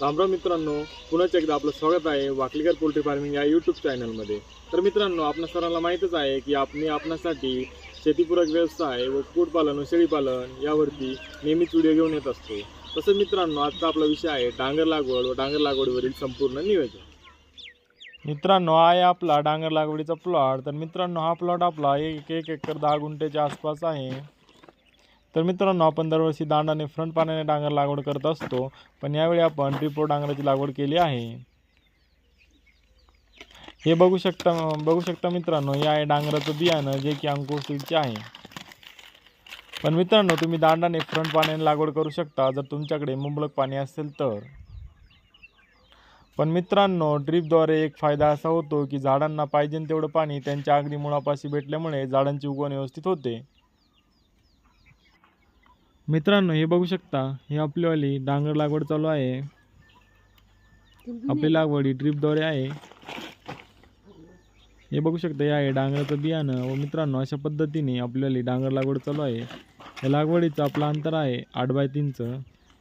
रामराम मित्रांनो पुन्हा एकदा आपलं स्वागत आहे वाकलीकर पोल्ट्री फार्मिंग या यूट्यूब चॅनलमध्ये तर मित्रांनो आपल्या सर्वांना माहीतच आहे की आपण आपणासाठी शेतीपूरक व्यवसाय व कुक्कुटपालन व शेळीपालन यावरती नेहमीच व्हिडिओ घेऊन येत असतो. तसंच मित्रांनो आजचा आपला विषय आहे डांगर लागवड व डांगर लागवडीवरील संपूर्ण नियोजन. मित्रांनो आहे आपला डांगर लागवडीचा प्लॉट तर मित्रांनो हा प्लॉट आपला एक एक एकर दहा गुंठ्याच्या आसपास आहे. तर मित्रांनो आपण दरवर्षी दांडाने फ्रंट पाण्याने डांगर लागवड करत असतो पण यावेळी आपण ट्रिपो डांगराची लागवड केली आहे. हे बघू शकता बघू शकता मित्रांनो हे आहे डांगराचं बियाणं जे की अंकुरचे आहे. पण मित्रांनो तुम्ही दांडाने फ्रंट पाण्याने लागवड करू शकता जर तुमच्याकडे मुबलक पाणी असेल तर. पण मित्रांनो ड्रीपद्वारे एक फायदा असा होतो की झाडांना पाहिजे तेवढं पाणी त्यांच्या अगदी मुळापाशी भेटल्यामुळे झाडांची उगवण व्यवस्थित होते. मित्रांनो हे बघू शकता हे आपलीवाली डांगर लागवड चालू आहे. आपली लागवड ही ड्रीपद्वारे आहे. हे बघू शकता हे आहे डांगराचं बियाणं. व मित्रांनो अशा पद्धतीने आपल्याला डांगर लागवड चालू आहे. या लागवडीचं आपलं अंतर आहे आठ बाय तीनचं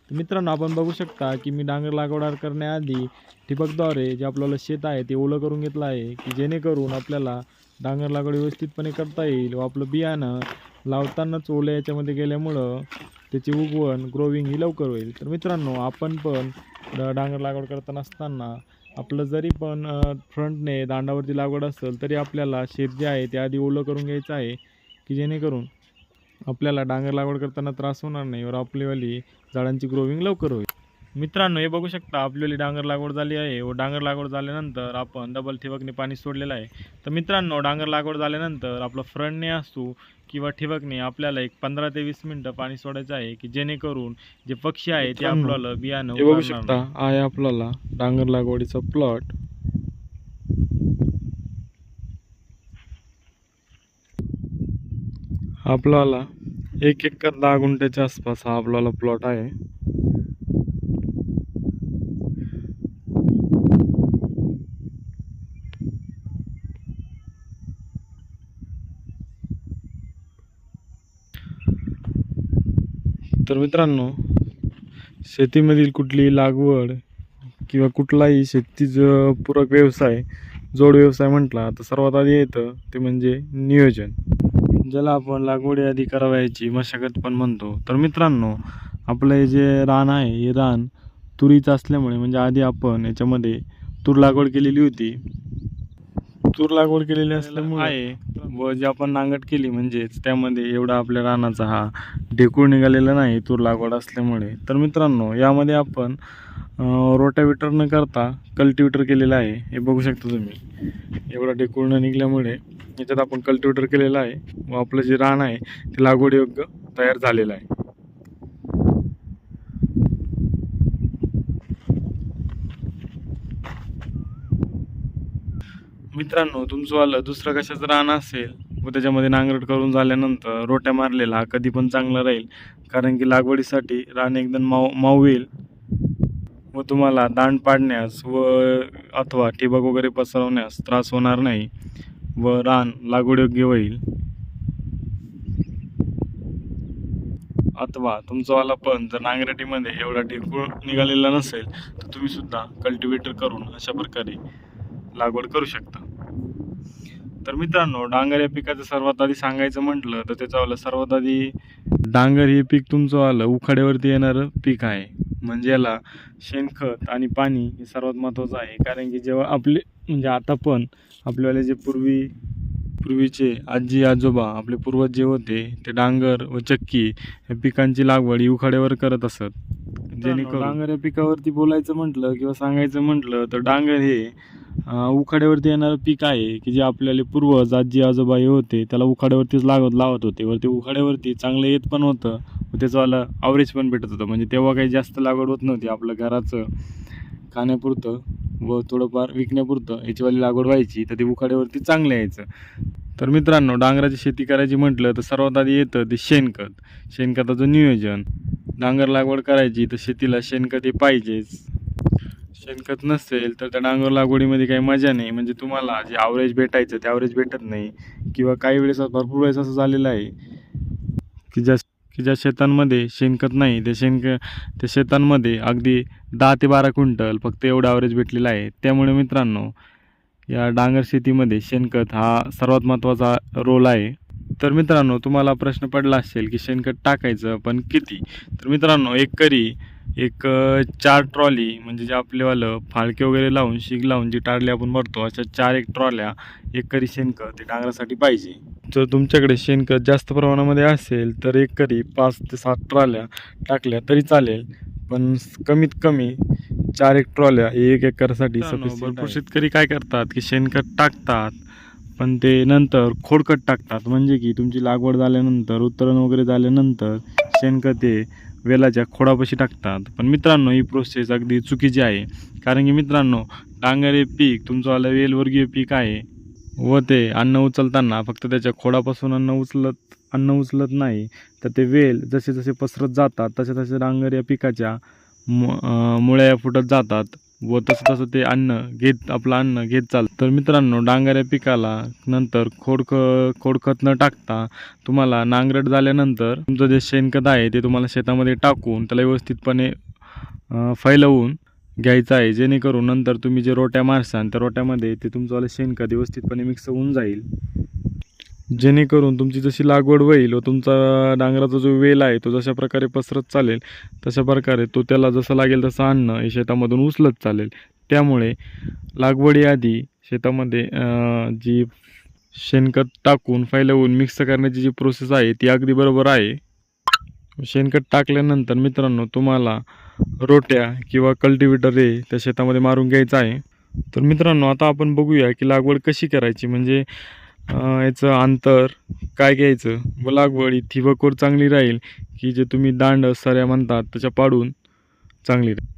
तर मित्रांनो आपण बघू शकता की मी डांगर लागवड करण्याआधी ठिबकद्वारे जे आपल्याला शेत आहे ते ओलं करून घेतलं आहे की जेणेकरून आपल्याला डांगर लागवड व्यवस्थितपणे करता येईल व आपलं बियाणं लावतानाच ओल्या याच्यामध्ये गेल्यामुळं त्याची उगवण ग्रोविंग ही लवकर होईल. तर मित्रांनो आपण पण डांगर लागवड करताना असताना आपलं जरी पण फ्रंटने दांडावरती लागवड असेल तरी आपल्याला शेत जे आहे ते आधी ओलं करून घ्यायचं आहे की जेणेकरून आपल्याला डांगर लागवड करताना त्रास होणार नाही वर आपलीवाली झाडांची ग्रोविंग लवकर होईल. मित्रांनो हे बघू शकता आपल्याली डांगर लागवड झाली आहे. व डांगर लागवड झाल्यानंतर आपण डबल ठिबकने पाणी सोडलेलं आहे. तर मित्रांनो डांगर लागवड झाल्यानंतर आपलं फ्रंटने असू किंवा ठिबकने आपल्याला एक पंधरा ते वीस मिनटं पाणी सोडायचं आहे की जेणेकरून जे पक्षी आहे ते आपल्याला बियाणं बघू शकता. आहे आपल्याला डांगर लागवडीचा प्लॉट आपल्याला एक एकर दहा गुंठ्याच्या आसपास हा आपल्याला प्लॉट आहे. तर मित्रांनो शेतीमधील कुठलीही लागवड किंवा कुठलाही शेतीच पूरक व्यवसाय जोड व्यवसाय म्हटला तर सर्वात आधी येतं ते म्हणजे नियोजन ज्याला आपण लागवडी आधी करावयाची मशागत पण म्हणतो. तर मित्रांनो आपलं हे जे रान आहे हे रान तुरीचं असल्यामुळे म्हणजे आधी आपण याच्यामध्ये तूर लागवड केलेली होती. तूर लागवड केलेली असल्यामुळे व जी आपण नांगट केली म्हणजेच त्यामध्ये एवढा आपल्या रानाचा हा ढेकूळ निघालेला नाही तूर लागवड असल्यामुळे. तर मित्रांनो यामध्ये आपण रोटाविटर न करता कल्टिवेटर केलेलं आहे. हे बघू शकता तुम्ही. एवढा ढेकूळ न निघल्यामुळे याच्यात आपण कल्टिवेटर केलेलं आहे व आपलं जे रान आहे ते लागवड योग्य तयार झालेलं आहे. मित्रांनो तुमचंवालं दुसरं कशाचं रान असेल व त्याच्यामध्ये नांगरट करून झाल्यानंतर रोट्या मारलेला हा कधी पण चांगला राहील. कारण की लागवडीसाठी रान एकदम माव मावेल व तुम्हाला दांड पाडण्यास व अथवा ठिबक वगैरे पसरवण्यास त्रास होणार नाही. व रान लागवडयोग्य होईल. अथवा तुमचंवाला पण जर नांगरटीमध्ये एवढा ढिकूळ निघालेला नसेल तर तुम्ही सुद्धा कल्टिवेटर करून अशा प्रकारे लागवड करू शकता. तर मित्रांनो डांगर या पिकाचं सर्वात आधी सांगायचं म्हटलं तर त्याचं सर्वात आधी डांगर हे पीक तुमचं आलं उखाड्यावरती येणारं पीक आहे. म्हणजे याला शेणखत आणि पाणी हे सर्वात महत्त्वाचं आहे. कारण की जेव्हा आपले म्हणजे आता पण आपल्याला जे पूर्वी पूर्वीचे आजी आजोबा आपले पूर्वज जे होते ते डांगर व चक्की या पिकांची लागवड ही उखाड्यावर करत असत. जेणेकरून डांगर या पिकावरती बोलायचं म्हटलं किंवा सांगायचं म्हटलं तर डांगर हे उखाड्यावरती येणारं पीक आहे की जे आपल्याला पूर्वज आजी आजोबा हे होते त्याला उखाड्यावरतीच लागत लावत होते. वरती उखाड्यावरती चांगलं येत पण होतं व त्याचंवाला आवरेज पण भेटत होतं. म्हणजे तेव्हा काही जास्त लागवड होत नव्हती. आपलं घराचं खाण्यापुरतं व थोडंफार विकण्यापुरतं याचीवाली लागवड व्हायची तर ते उखाड्यावरती चांगलं यायचं. तर मित्रांनो डांगराची शेती करायची म्हटलं तर सर्वात आधी येतं ते शेणखत. शेणखताचं नियोजन. डांगर लागवड करायची तर शेतीला शेणखत हे पाहिजेच. शेणखत नसेल तर त्या डांगर लागवडीमध्ये काही मजा नाही. म्हणजे तुम्हाला जे ॲव्हरेज भेटायचं ते ॲव्हरेज भेटत नाही. किंवा काही वेळेस भरपूर वेळेस असं झालेलं आहे की ज्या की ज्या शेतांमध्ये शेणखत नाही त्या शेणख त्या शेतांमध्ये अगदी दहा ते बारा क्विंटल फक्त एवढं ॲव्हरेज भेटलेलं आहे. त्यामुळे मित्रांनो या डांगर शेतीमध्ये शेणखत हा सर्वात महत्त्वाचा रोल आहे. तर मित्रांनो तुम्हाला प्रश्न पडला असेल की शेणखत टाकायचं पण किती? तर मित्रांनो एक करी एक चार ट्रॉली म्हणजे जे आपलेवालं फाळके वगैरे लावून शीग लावून जी टारली आपण भरतो अशा चार एक ट्रॉल्या एक करी शेणखत ते डांगरासाठी पाहिजे. जर तुमच्याकडे शेणखत जास्त प्रमाणामध्ये असेल तर एक करी पाच ते सात ट्रॉल्या टाकल्या तरी चालेल. पण कमीत कमी चार एक ट्रॉल्या एक एकरसाठी भरपूर शेतकरी काय करतात की शेणखत टाकतात पण ते नंतर खोडखत टाकतात. म्हणजे की तुमची लागवड झाल्यानंतर उत्तरण वगैरे झाल्यानंतर शेणखत हे वेलाच्या खोडापाशी टाकतात. पण मित्रांनो ही प्रोसेस अगदी चुकीची आहे. कारण की मित्रांनो डांगर हे पीक तुमचं वेलवर्गीय पीक आहे. व ते अन्न उचलताना फक्त त्याच्या खोडापासून अन्न उचलत अन्न उचलत नाही. तर ते वेल जसे जसे पसरत जातात तसे तसे डांगर या पिकाच्या मु मुळ्या फुटत जातात. व तसं तसं ते अन्न घेत आपलं अन्न घेत चालतं तर मित्रांनो डांगऱ्या पिकाला नंतर खोडख खोडखत न टाकता तुम्हाला नांगरट झाल्यानंतर तुमचं जे शेणखत आहे ते तुम्हाला शेतामध्ये टाकून त्याला व्यवस्थितपणे फैलवून घ्यायचं आहे. जेणेकरून नंतर तुम्ही जे रोट्या मारसाल त्या रोट्यामध्ये ते तुमचंवालं शेणखत व्यवस्थितपणे मिक्स होऊन जाईल. जेणेकरून तुमची जशी लागवड होईल व तुमचा डांगराचा जो वेल आहे तो जशा प्रकारे पसरत चालेल तशा प्रकारे तो त्याला जसं लागेल तसं अन्न हे शेतामधून उचलत चालेल. त्यामुळे लागवडीआधी शेतामध्ये जी शेणखत टाकून फैलवून मिक्स करण्याची जी प्रोसेस आहे ती अगदी बरोबर आहे. शेणखत टाकल्यानंतर मित्रांनो तुम्हाला रोट्या किंवा कल्टिवेटर हे त्या शेतामध्ये मारून घ्यायचं आहे. तर मित्रांनो आता आपण बघूया की लागवड कशी करायची? म्हणजे याचं अंतर काय घ्यायचं? व लागवड ही थिबकोर चांगली राहील की जे तुम्ही दांड सऱ्या म्हणतात त्याच्या पाडून चांगली राहील?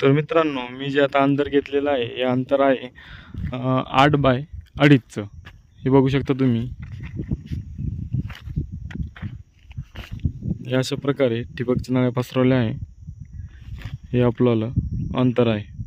तर मित्रांनो मी जे आता अंतर घेतलेलं आहे हे अंतर आहे आठ बाय अडीचचं. हे बघू शकता तुम्ही. या अशा प्रकारे ठिबकच्या नळ्या पसरवल्या आहे. हे आपलं अंतर आहे.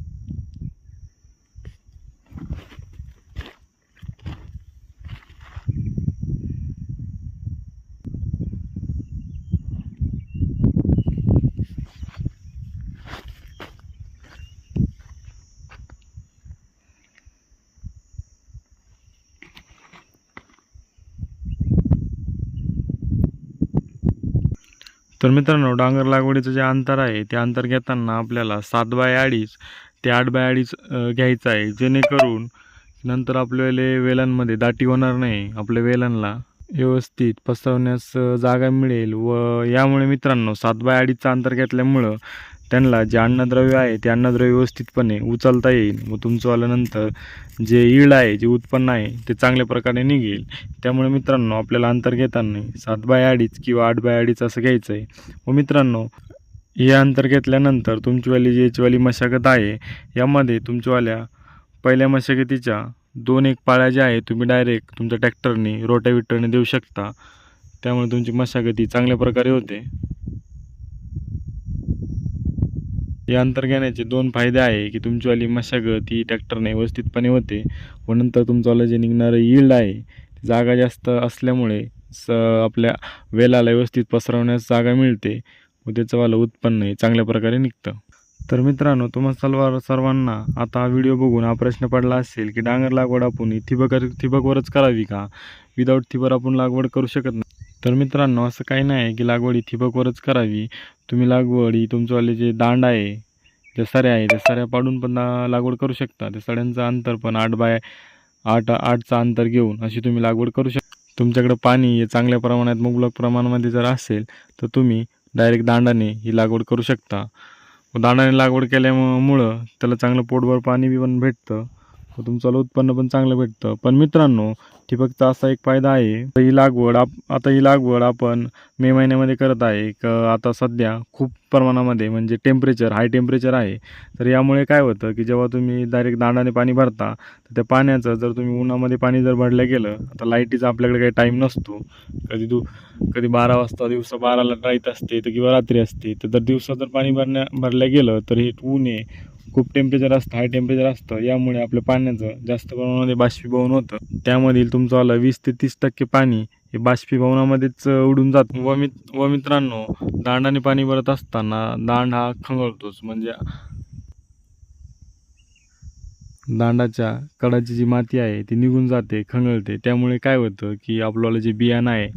मित्रांनो डांगर लागवडीचं जे अंतर आहे ते अंतर घेताना आपल्याला सात बाय अडीच ते आठ बाय अडीच घ्यायचं आहे. जेणेकरून नंतर आपल्याला वेलांमध्ये दाटी होणार नाही. आपल्या वेलांना व्यवस्थित पसरवण्यास जागा मिळेल व यामुळे मित्रांनो सात बाय अडीचचं अंतर घेतल्यामुळं त्यांना जे अन्नद्रव्य आहे ते अन्नद्रव्य व्यवस्थितपणे उचलता येईल. व तुमचं आल्यानंतर जे ईळ आहे जे उत्पन्न आहे ते चांगल्या प्रकारे निघेल. त्यामुळे मित्रांनो आपल्याला अंतर घेताना सात बाय अडीच किंवा आठ बाय अडीच असं घ्यायचं आहे व मित्रांनो हे अंतर घेतल्यानंतर तुमचीवाली जी याचीवाली मशागत आहे यामध्ये तुमच्यावाल्या पहिल्या मशागतीच्या दोन एक पाळ्या ज्या आहे तुम्ही डायरेक्ट तुमच्या ट्रॅक्टरने रोटाविटरने देऊ शकता. त्यामुळे तुमची मशागती चांगल्या प्रकारे होते. हे अंतर घेण्याचे दोन फायदे आहे की तुमचीवाली मशागत ही ट्रॅक्टरने व्यवस्थितपणे होते व नंतर तुमचंवालं जे निघणारं यील्ड आहे जागा जास्त असल्यामुळे स आपल्या वेलाला व्यवस्थित पसरवण्यास जागा मिळते व त्याचंवालं उत्पन्न हे चांगल्या प्रकारे निघतं. तर मित्रांनो तुम्हा सर्व सर्वांना आता हा व्हिडिओ बघून हा प्रश्न पडला असेल की डांगर लागवड आपण ही थिबकवरच ठिबकवरच करावी का? विदाऊट थिबर आपण लागवड करू शकत नाही. तर मित्रांनो असं काही नाही की लागवड ही ठिबकवरच करावी. तुम्ही लागवड ही तुमचंवाले जे दांड आहे ज्या सऱ्या आहे त्या सऱ्या पाडून पण लागवड करू शकता. त्या सड्यांचं अंतर पण आठ बाय आठ आठचं अंतर घेऊन अशी तुम्ही लागवड करू शकता तुमच्याकडं पाणी हे चांगल्या प्रमाणात मुबलक प्रमाणामध्ये जर असेल तर तुम्ही डायरेक्ट दांडाने ही लागवड करू शकता. व दांडाने लागवड केल्यामुळं त्याला चांगलं पोटभर पाणी बी पण भेटतं. व तुमचं उत्पन्न पण चांगलं भेटतं. पण मित्रांनो ठिबकचा असा एक फायदा आहे. तर ही लागवड आप आता ही लागवड आपण मे महिन्यामध्ये करत आहे. क आता सध्या खूप प्रमाणामध्ये म्हणजे टेम्परेचर हाय टेम्परेचर आहे. तर यामुळे काय होतं की जेव्हा तुम्ही डायरेक्ट दांडाने पाणी भरता तर त्या पाण्याचं जर तुम्ही उन्हामध्ये पाणी जर भरलं गेलं आता लाईटीचा आपल्याकडे काही टाईम नसतो. कधी दु कधी बारा वाजता दिवसा बाराला लाइट असते तर किंवा रात्री असते. तर जर दिवसा जर पाणी भरण्या भरलं गेलं तर हे ऊन आहे. खूप टेम्परेचर असतं हाय टेम्परेचर असतं. यामुळे आपल्या पाण्याचं जास्त प्रमाणामध्ये बाष्पीभवन होतं. त्यामधील तुमचं आलं वीस ते तीस टक्के पाणी हे बाष्पीभवनामध्येच उडून जातं. व मित व मित्रांनो दांडाने पाणी भरत असताना दांड हा खंगळतोच. म्हणजे दांडाच्या कडाची जी माती आहे ती निघून जाते खंगळते. त्यामुळे काय होतं की आपलं जे बियाणं आहे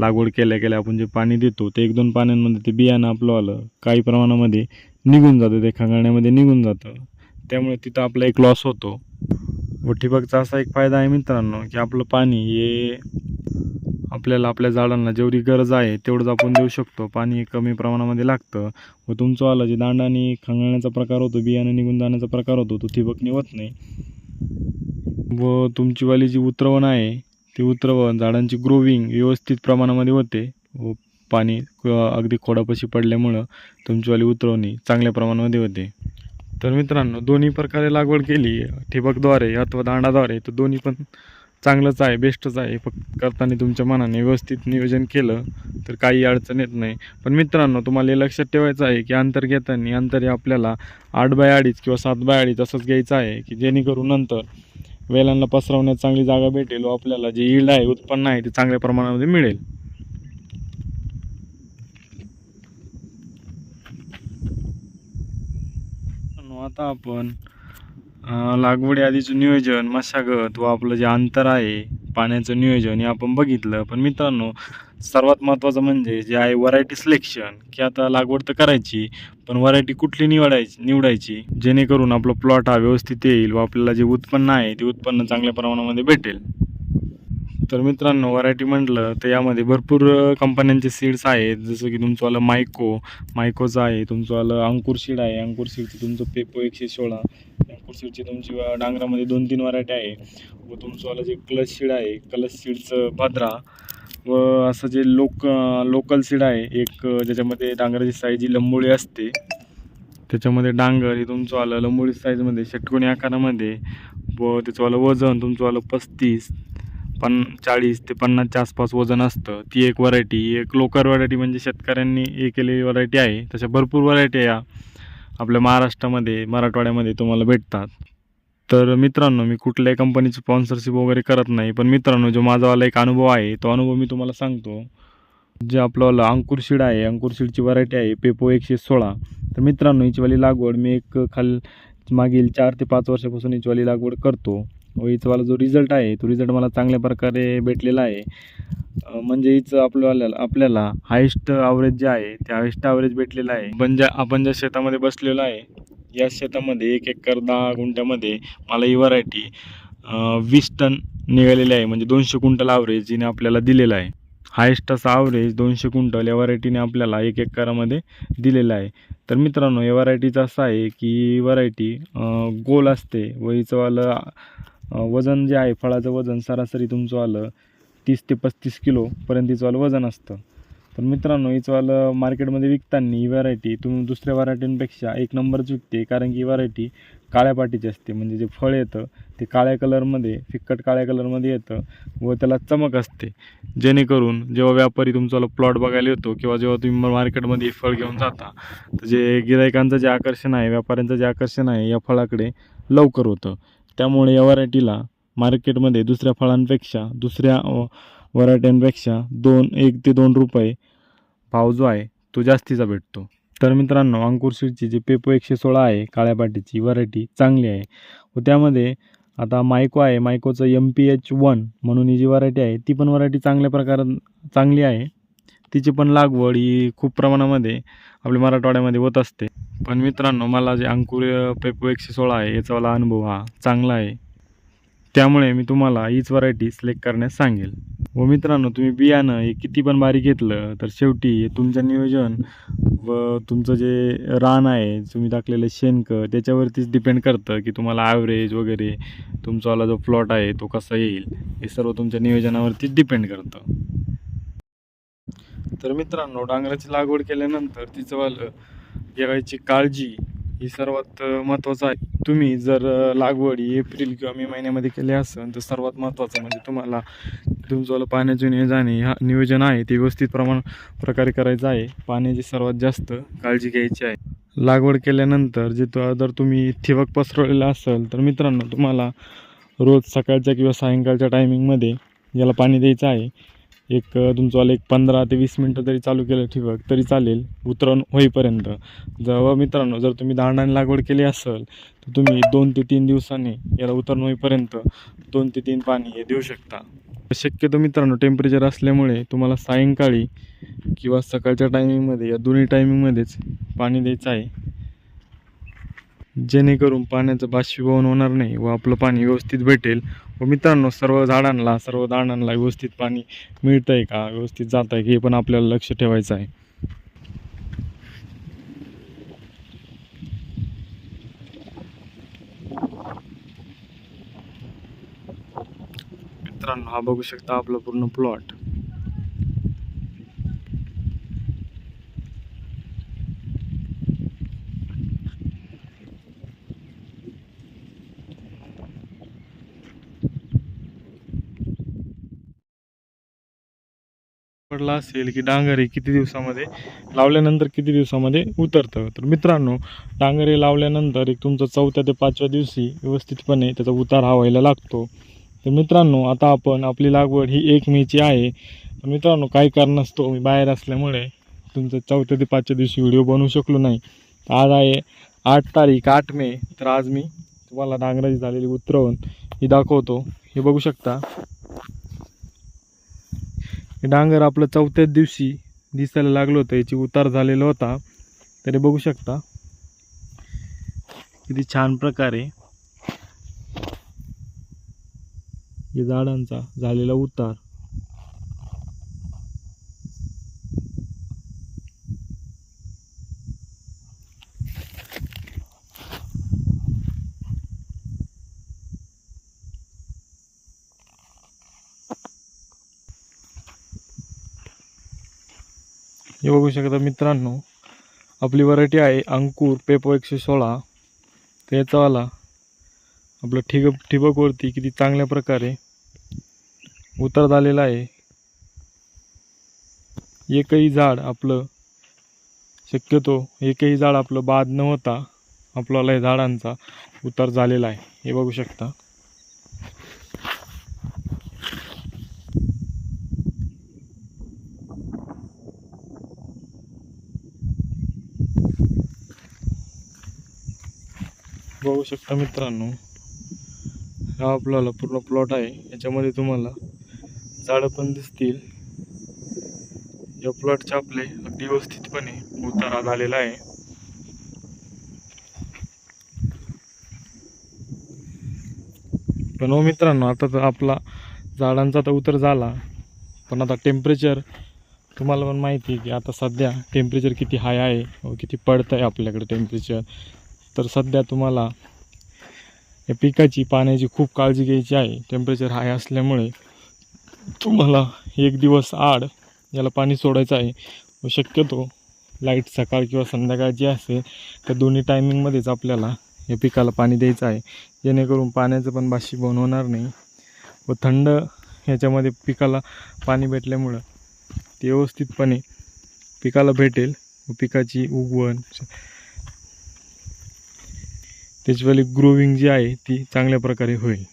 लागवड केल्या केल्या आपण जे पाणी देतो ते एक दोन पाण्यांमध्ये ते बियाणं आपलं आलं. काही प्रमाणामध्ये निघून जातं ते खंगाळण्यामध्ये निघून जातं. त्यामुळे तिथं आपला एक लॉस होतो. व ठिबकचा असा एक फायदा आहे मित्रांनो की आपलं पाणी हे आपल्याला आपल्या झाडांना जेवढी गरज आहे तेवढंच आपण देऊ शकतो. पाणी हे कमी प्रमाणामध्ये लागतं. व तुमचं आलं जे दांडाने खंगाळण्याचा प्रकार होतो बियाणं निघून जाण्याचा प्रकार होतो तो ठिबकने होत नाही. व तुमचीवाली जी उतरवण आहे ती उतरवण झाडांची ग्रोविंग व्यवस्थित प्रमाणामध्ये होते. व पाणी क- अगदी खोडापाशी पडल्यामुळं तुमचीवाली उतरवणी चांगल्या प्रमाणामध्ये होते. तर मित्रांनो दोन्ही प्रकारे लागवड केली. ठिबकद्वारे अथवा दांडाद्वारे तर दोन्ही पण चांगलंच आहे बेस्टच आहे. फक्त करताना तुमच्या मनाने व्यवस्थित नियोजन केलं तर काही अडचण येत नाही. पण मित्रांनो तुम्हाला हे लक्षात ठेवायचं आहे की अंतर घेताना अंतर हे आपल्याला आठ बाय अडीच किंवा सात बाय अडीच असंच घ्यायचं आहे की जेणेकरून नंतर वेलांना पसरवण्यात चांगली जागा भेटेल व आपल्याला जे यील्ड आहे उत्पन्न आहे ते चांगल्या प्रमाणामध्ये मिळेल मित्रांनो, आता आपण लागवडी आधीचं नियोजन मशागत व आपलं जे अंतर आहे पाण्याचं नियोजन हे आपण बघितलं. पण मित्रांनो सर्वात महत्त्वाचं म्हणजे जे आहे व्हरायटी सिलेक्शन की आता लागवड तर करायची पण व्हरायटी कुठली निवडायची निवडायची? जेणेकरून आपला प्लॉट हा व्यवस्थित येईल व आपल्याला जे उत्पन्न आहे ते उत्पन्न चांगल्या प्रमाणामध्ये भेटेल. तर मित्रांनो व्हरायटी म्हटलं तर यामध्ये भरपूर कंपन्यांचे सीड्स आहेत. जसं की तुमचं आलं मायको मायकोचं आहे तुमचं आलं अंकुर सीड आहे. अंकुर सीडचं तुमचं पेपो एकशे सोळा. अंकुर सीडची तुमची डांगरामध्ये दोन तीन व्हरायटी आहे. व तुमचं आलं जे क्लच सीड आहे क्लच सीडचं भद्रा. व असं जे लोक लोकल सीड आहे एक ज्याच्यामध्ये डांगराची साईज जी लंबोळी असते. त्याच्यामध्ये डांगर हे तुमचं आलं लंबोळी साईजमध्ये षटकोणी आकारामध्ये. व त्याचं आलं वजन तुमचं आलं पस्तीस. पण चाळीस ते पन्नासच्या आसपास वजन असतं. ती एक व्हरायटी एक लोकर व्हरायटी म्हणजे शेतकऱ्यांनी हे केलेली व्हरायटी आहे. तशा भरपूर व्हरायटी या आपल्या महाराष्ट्रामध्ये मराठवाड्यामध्ये तुम्हाला भेटतात. तर मित्रांनो मी कुठल्याही कंपनीची स्पॉन्सरशिप वगैरे करत नाही पण मित्रांनो जो माझावाला एक अनुभव आहे तो अनुभव मी तुम्हाला सांगतो. जे आपलंवाला अंकुर सीड आहे अंकुर सीडची व्हरायटी आहे पेपो एकशे सोळा. तर मित्रांनो हिचीवाली लागवड मी एक खाल मागील चार ते पाच वर्षापासून हिचीवाली लागवड करतो. म्हणजे व हिचवाला जो रिझल्ट आहे तो रिझल्ट मला चांगल्या प्रकारे भेटलेला आहे. म्हणजे हिचं आपल्याला आपल्याला हायेस्ट ॲव्हरेज जे आहे ते हायेस्ट ॲव्हरेज भेटलेलं आहे. पण ज्या आपण ज्या शेतामध्ये बसलेलो आहे या शेतामध्ये एक एकर दहा गुंठ्यामध्ये मला ही व्हरायटी वीस टन निघालेली आहे. म्हणजे दोनशे क्विंटल ॲव्हरेज हिने आपल्याला दिलेलं आहे. हायेस्ट असा ॲव्हरेज दोनशे क्विंटल या व्हरायटीने आपल्याला एक एकरामध्ये दिलेला आहे. तर मित्रांनो या व्हरायटीचं असं आहे की व्हरायटी गोल असते व हिचंवालं वजन जे आहे फळाचं वजन सरासरी तुमचं आलं तीस ते पस्तीस किलोपर्यंत हिचवालं वजन असतं. तर मित्रांनो हिचवालं मार्केटमध्ये विकताना ही व्हरायटी तुम्ही दुसऱ्या व्हरायटींपेक्षा एक नंबरच विकते कारण की ही व्हरायटी काळ्या पाटीची असते. म्हणजे जे फळ येतं ते काळ्या कलरमध्ये फिक्कट काळ्या कलरमध्ये येतं व त्याला चमक असते. जेणेकरून जेव्हा व्यापारी तुमचा प्लॉट बघायला येतो किंवा जेव्हा तुम्ही मार्केटमध्ये हे फळ घेऊन जाता तर जे गिरायकांचं जे आकर्षण आहे व्यापाऱ्यांचं जे आकर्षण आहे या फळाकडे लवकर होतं. त्यामुळे या व्हरायटीला मार्केटमध्ये दुसऱ्या फळांपेक्षा दुसऱ्या अ, व्हरायट्यांपेक्षा दोन एक ते दोन रुपये भाव जो आहे तो जास्तीचा भेटतो. तर मित्रांनो अंकुरशीची जी पेपो एकशे सोळा आहे काळ्या पाटीची व्हरायटी चांगली आहे. व त्यामध्ये आता मायको आहे मायकोचं एम पी एच वन म्हणून ही जी व्हरायटी आहे ती पण व्हरायटी चांगल्या प्रकारात चांगली आहे. तिची पण लागवड ही खूप प्रमाणामध्ये आपल्या मराठवाड्यामध्ये होत असते. पण मित्रांनो मला जे अंकुर अ, पेपो एकशे सोळा आहे याचावाला अनुभव हा चांगला आहे. त्यामुळे मी तुम्हाला हीच व्हरायटी सिलेक्ट करण्यास सांगेल. व मित्रांनो तुम्ही बियाणं हे किती पण बारीक घेतलं तर शेवटी तुमचं नियोजन व तुमचं जे रान आहे तुम्ही टाकलेलं शेणखं त्याच्यावरतीच डिपेंड करतं की तुम्हाला ॲव्हरेज वगैरे तुमचावाला जो प्लॉट आहे तो कसा येईल हे सर्व तुमच्या नियोजनावरतीच डिपेंड करतं. तर मित्रांनो डांगराची लागवड केल्यानंतर तिचं वालं घेवायची काळजी ही सर्वात महत्त्वाचं आहे. तुम्ही जर लागवड एप्रिल किंवा मे महिन्यामध्ये केली असेल तर सर्वात महत्त्वाचं म्हणजे तुम्हाला तुमचं पाण्याचे नियोजन आहे ह्या नियोजन आहे. ते व्यवस्थित प्रमाण प्रकारे करायचं आहे. पाण्याची सर्वात जास्त काळजी घ्यायची आहे. लागवड केल्यानंतर जे जर तुम्ही ठिबक पसरवलेलं असेल तर मित्रांनो तुम्हाला रोज सकाळच्या किंवा सायंकाळच्या टायमिंगमध्ये याला पाणी द्यायचं आहे. एक तुमचंवालं एक पंधरा ते वीस मिनटं तरी चालू केलं ठिबक तरी चालेल. उतरण होईपर्यंत. जवळ मित्रांनो जर तुम्ही दांडाने लागवड केली असेल तर तुम्ही दोन ते तीन दिवसांनी याला उतरण होईपर्यंत दोन ते तीन पाणी हे देऊ शकता. शक्यतो मित्रांनो टेम्परेचर असल्यामुळे तुम्हाला सायंकाळी किंवा सकाळच्या टायमिंगमध्ये या दोन्ही टायमिंगमध्येच पाणी द्यायचं आहे. जेणेकरून पाण्याचं बाष्पीभवन होणार नाही व आपलं पाणी व्यवस्थित भेटेल. व मित्रांनो सर्व झाडांना सर्व दाणांना व्यवस्थित पाणी मिळतं आहे का? व्यवस्थित जात आहे हे पण आपल्याला लक्ष ठेवायचं आहे. मित्रांनो हा बघू शकता आपला पूर्ण प्लॉट पडला असेल की डांगर हे किती दिवसामध्ये लावल्यानंतर किती दिवसामध्ये उतरतं? तर मित्रांनो डांगर हे लावल्यानंतर एक तुमचं चौथ्या ते पाचव्या दिवशी व्यवस्थितपणे त्याचा उतार हा व्हायला लागतो. तर मित्रांनो आता आपण आपली लागवड ही एक मेची आहे. तर मित्रांनो काही कारणास्तव मी बाहेर असल्यामुळे तुमचं चौथ्या ते पाचव्या दिवशी व्हिडिओ बनवू शकलो नाही. तर आज आहे आठ तारीख आठ मे. तर आज मी तुम्हाला डांगराची झालेली उतरवून ही दाखवतो. हे बघू शकता. डांगर आपलं चौथ्याच दिवशी दिसायला लागलं होतं. याची उतार झालेला होता. तरी बघू शकता. किती छान प्रकारे या झाडांचा झालेला उतार. हे बघू शकता मित्रांनो आपली व्हरायटी आहे अंकुर पेपो एकशे सोळा. त्याचावाला आपलं ठिबक ठिबकवरती किती चांगल्या प्रकारे उतार झालेला आहे. एकही झाड आपलं शक्यतो एकही झाड आपलं बाद न होता आपल्याला या झाडांचा उतार झालेला आहे. हे बघू शकता. बघू शकता मित्रांनो. हा आपल्याला पूर्ण प्लॉट आहे. याच्यामध्ये तुम्हाला झाडं पण दिसतील. या प्लॉटचे आपले अगदी व्यवस्थितपणे उतारा झालेला आहे. पण हो मित्रांनो आता तर आपला झाडांचा तर उतर झाला. पण आता टेम्परेचर तुम्हाला पण माहिती आहे की आता सध्या टेम्परेचर किती हाय आहे किती पडतं आहे आपल्याकडे टेम्परेचर तर सध्या तुम्हाला या पिकाची पाण्याची खूप काळजी घ्यायची आहे. टेम्परेचर हाय असल्यामुळे तुम्हाला एक दिवस आड याला पाणी सोडायचं आहे. व शक्यतो लाइट सकाळ किंवा संध्याकाळ जी असेल त्या दोन्ही टायमिंगमध्येच आपल्याला या पिकाला पाणी द्यायचं आहे. जेणेकरून पाण्याचं पण बाष्पीभवन होणार नाही. व थंड ह्याच्यामध्ये पिकाला पाणी भेटल्यामुळं ते व्यवस्थितपणे पिकाला भेटेल. व पिकाची उगवण त्याचीवाली ग्रोविंग जी आहे ती चांगल्या प्रकारे होईल.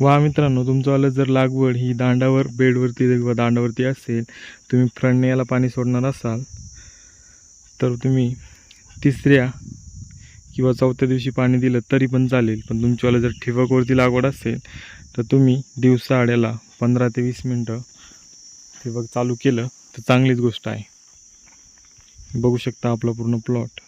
वा मित्रांनो तुमचं जर लागवड ही दांडावर बेडवरती किंवा दांडावरती असेल तुम्ही फ्रंटने याला पाणी सोडणार असाल तर तुम्ही तिसऱ्या किंवा चौथ्या दिवशी पाणी दिलं तरी पण चालेल. पण तुमच्यावाला जर ठिबकवरती लागवड असेल तर तुम्ही दिवसाआड्याला पंधरा ते वीस मिनटं ते बघ चालू केलं तर चांगलीच गोष्ट आहे. बघू शकता आपला पूर्ण प्लॉट